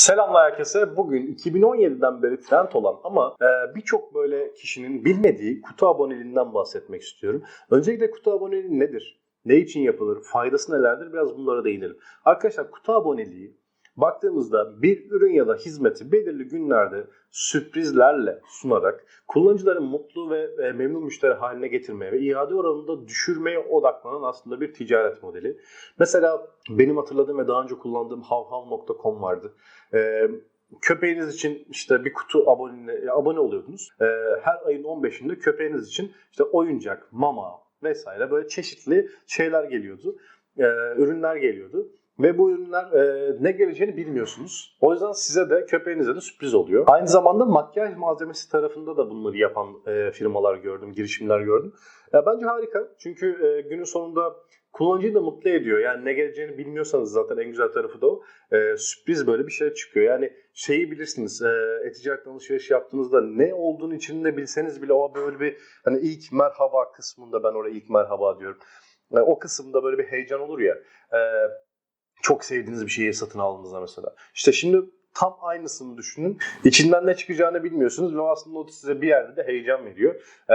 Selamlar herkese. Bugün 2017'den beri trend olan ama e, birçok böyle kişinin bilmediği kutu aboneliğinden bahsetmek istiyorum. Öncelikle kutu aboneliği nedir? Ne için yapılır? Faydası nelerdir? Biraz bunlara değinelim. Arkadaşlar kutu aboneliği baktığımızda bir ürün ya da hizmeti belirli günlerde sürprizlerle sunarak kullanıcıların mutlu ve memnun müşteri haline getirmeye ve iade oranını da düşürmeye odaklanan aslında bir ticaret modeli. Mesela benim hatırladığım ve daha önce kullandığım havhav.com vardı. Ee, köpeğiniz için işte bir kutu abone, abone oluyordunuz. Ee, her ayın 15'inde köpeğiniz için işte oyuncak, mama vesaire böyle çeşitli şeyler geliyordu. Ee, ürünler geliyordu. Ve bu ürünler e, ne geleceğini bilmiyorsunuz. O yüzden size de köpeğinize de sürpriz oluyor. Aynı zamanda makyaj malzemesi tarafında da bunları yapan e, firmalar gördüm, girişimler gördüm. Ya bence harika. Çünkü e, günün sonunda kullanıcıyı da mutlu ediyor. Yani ne geleceğini bilmiyorsanız zaten en güzel tarafı da o. E, sürpriz böyle bir şey çıkıyor. Yani şeyi bilirsiniz. E, e-ticaret alışveriş yaptığınızda ne olduğunu içinde bilseniz bile o böyle bir hani ilk merhaba kısmında ben oraya ilk merhaba diyorum. E, o kısımda böyle bir heyecan olur ya. E, çok sevdiğiniz bir şeyi satın aldığınızda mesela. İşte şimdi tam aynısını düşünün. İçinden ne çıkacağını bilmiyorsunuz ve aslında o size bir yerde de heyecan veriyor. Ee,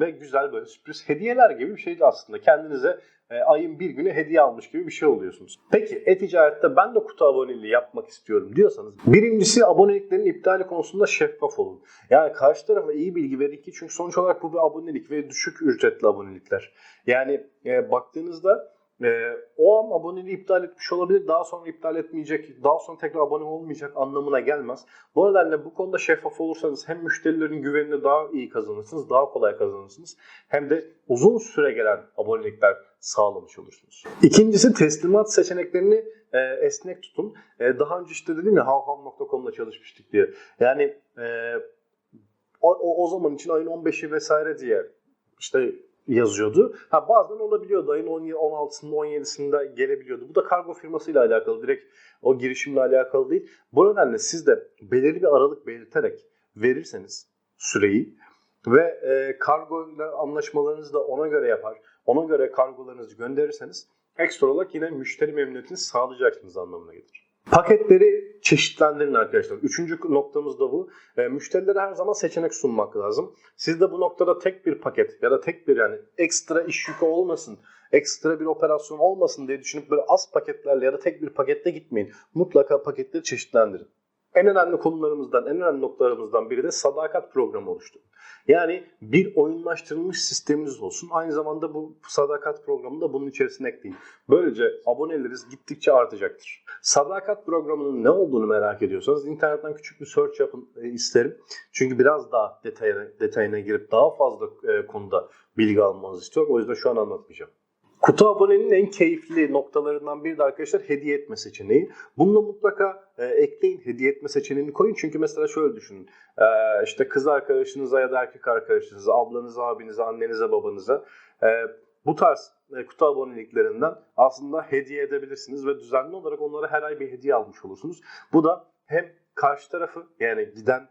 ve güzel böyle sürpriz hediyeler gibi bir şeydi aslında. Kendinize e, ayın bir günü hediye almış gibi bir şey oluyorsunuz. Peki e-ticarette ben de kutu aboneliği yapmak istiyorum diyorsanız birincisi aboneliklerin iptali konusunda şeffaf olun. Yani karşı tarafa iyi bilgi verin ki çünkü sonuç olarak bu bir abonelik ve düşük ücretli abonelikler. Yani e, baktığınızda e, o an aboneliği iptal etmiş olabilir. Daha sonra iptal etmeyecek, daha sonra tekrar abone olmayacak anlamına gelmez. Bu nedenle bu konuda şeffaf olursanız hem müşterilerin güvenini daha iyi kazanırsınız, daha kolay kazanırsınız. Hem de uzun süre gelen abonelikler sağlamış olursunuz. İkincisi teslimat seçeneklerini e, esnek tutun. E, daha önce işte dedim ya havhav.com'la çalışmıştık diye. Yani e, o, o zaman için ayın 15'i vesaire diye işte yazıyordu. Ha bazen olabiliyordu. Ayın 16'sında 17'sinde gelebiliyordu. Bu da kargo firmasıyla alakalı. Direkt o girişimle alakalı değil. Bu nedenle siz de belirli bir aralık belirterek verirseniz süreyi ve e, kargo ile anlaşmalarınızı da ona göre yapar. Ona göre kargolarınızı gönderirseniz ekstra olarak yine müşteri memnuniyetini sağlayacaksınız anlamına gelir. Paketleri çeşitlendirin arkadaşlar. Üçüncü noktamız da bu. E, müşterilere her zaman seçenek sunmak lazım. Siz de bu noktada tek bir paket ya da tek bir yani ekstra iş yükü olmasın, ekstra bir operasyon olmasın diye düşünüp böyle az paketlerle ya da tek bir pakette gitmeyin. Mutlaka paketleri çeşitlendirin. En önemli konularımızdan, en önemli noktalarımızdan biri de sadakat programı oluşturun. Yani bir oyunlaştırılmış sisteminiz olsun. Aynı zamanda bu sadakat programını da bunun içerisine ekleyin. Böylece aboneleriniz gittikçe artacaktır. Sadakat programının ne olduğunu merak ediyorsanız internetten küçük bir search yapın e, isterim. Çünkü biraz daha detayına, detayına girip daha fazla e, konuda bilgi almanızı istiyorum. O yüzden şu an anlatmayacağım. Kutu abonenin en keyifli noktalarından biri de arkadaşlar hediye etme seçeneği. Bunu mutlaka e, ekleyin, hediye etme seçeneğini koyun. Çünkü mesela şöyle düşünün. E, işte kız arkadaşınıza ya da erkek arkadaşınıza, ablanıza, abinize, annenize, babanıza e, bu tarz e, kutu aboneliklerinden aslında hediye edebilirsiniz ve düzenli olarak onlara her ay bir hediye almış olursunuz. Bu da hem karşı tarafı yani giden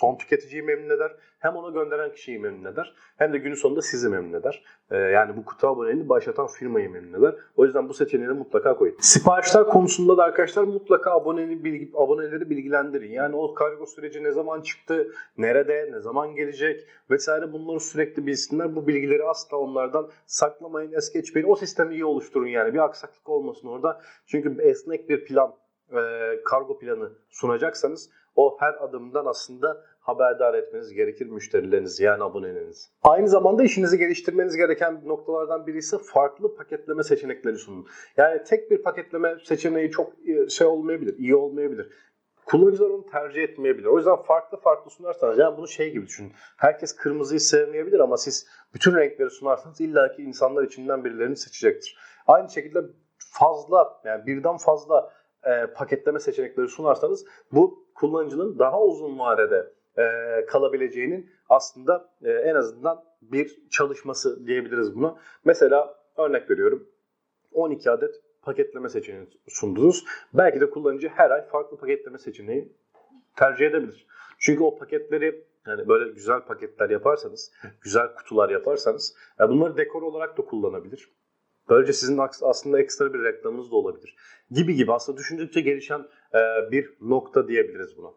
son tüketiciyi memnun eder. Hem ona gönderen kişiyi memnun eder. Hem de günün sonunda sizi memnun eder. Ee, yani bu kutu aboneliğini başlatan firmayı memnun eder. O yüzden bu seçeneği mutlaka koyun. Siparişler konusunda da arkadaşlar mutlaka aboneli bilgi, aboneleri bilgilendirin. Yani o kargo süreci ne zaman çıktı, nerede, ne zaman gelecek vesaire bunları sürekli bilsinler. Bu bilgileri asla onlardan saklamayın, es geçmeyin. O sistemi iyi oluşturun yani. Bir aksaklık olmasın orada. Çünkü esnek bir plan, e, kargo planı sunacaksanız o her adımdan aslında haberdar etmeniz gerekir müşterilerinizi yani abonelerinizi. Aynı zamanda işinizi geliştirmeniz gereken noktalardan biri ise farklı paketleme seçenekleri sunun. Yani tek bir paketleme seçeneği çok şey olmayabilir, iyi olmayabilir. Kullanıcılar onu tercih etmeyebilir. O yüzden farklı farklı sunarsanız yani bunu şey gibi düşünün. Herkes kırmızıyı sevmeyebilir ama siz bütün renkleri sunarsanız illaki insanlar içinden birilerini seçecektir. Aynı şekilde fazla yani birden fazla e, paketleme seçenekleri sunarsanız bu kullanıcının daha uzun vadede e, kalabileceğinin aslında e, en azından bir çalışması diyebiliriz buna. Mesela örnek veriyorum 12 adet paketleme seçeneği sundunuz. Belki de kullanıcı her ay farklı paketleme seçeneği tercih edebilir. Çünkü o paketleri yani böyle güzel paketler yaparsanız, güzel kutular yaparsanız yani bunları dekor olarak da kullanabilir. Böylece sizin aslında ekstra bir reklamınız da olabilir. Gibi gibi aslında düşündükçe gelişen e, bir nokta diyebiliriz buna.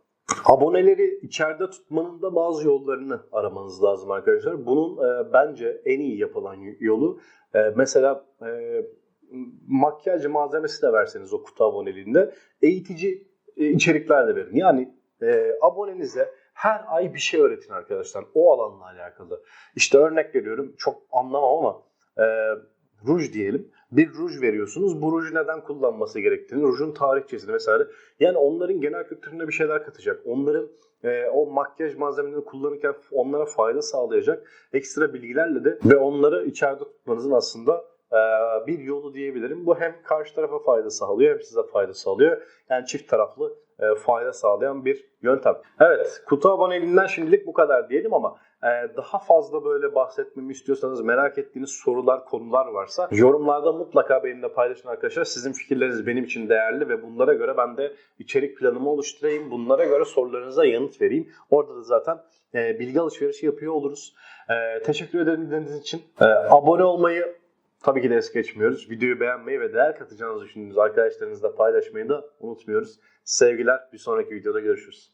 Aboneleri içeride tutmanın da bazı yollarını aramanız lazım arkadaşlar. Bunun e, bence en iyi yapılan yolu e, mesela e, makyaj malzemesi de verseniz o kutu aboneliğinde eğitici e, içerikler de verin. Yani e, abonenize her ay bir şey öğretin arkadaşlar o alanla alakalı. İşte örnek veriyorum çok anlamam ama e, ruj diyelim. Bir ruj veriyorsunuz. Bu ruju neden kullanması gerektiğini, rujun tarihçesini vesaire. Yani onların genel kültürüne bir şeyler katacak. Onların e, o makyaj malzemelerini kullanırken onlara fayda sağlayacak ekstra bilgilerle de ve onları içeride tutmanızın aslında e, bir yolu diyebilirim. Bu hem karşı tarafa fayda sağlıyor hem size fayda sağlıyor. Yani çift taraflı e, fayda sağlayan bir yöntem. Evet, kutu aboneliğinden şimdilik bu kadar diyelim ama daha fazla böyle bahsetmemi istiyorsanız merak ettiğiniz sorular, konular varsa yorumlarda mutlaka benimle paylaşın arkadaşlar. Sizin fikirleriniz benim için değerli ve bunlara göre ben de içerik planımı oluşturayım. Bunlara göre sorularınıza yanıt vereyim. Orada da zaten e, bilgi alışverişi yapıyor oluruz. E, teşekkür ederim dinlediğiniz için. E, abone olmayı tabii ki de es geçmiyoruz. Videoyu beğenmeyi ve değer katacağınızı düşündüğünüz arkadaşlarınızla paylaşmayı da unutmuyoruz. Sevgiler. Bir sonraki videoda görüşürüz.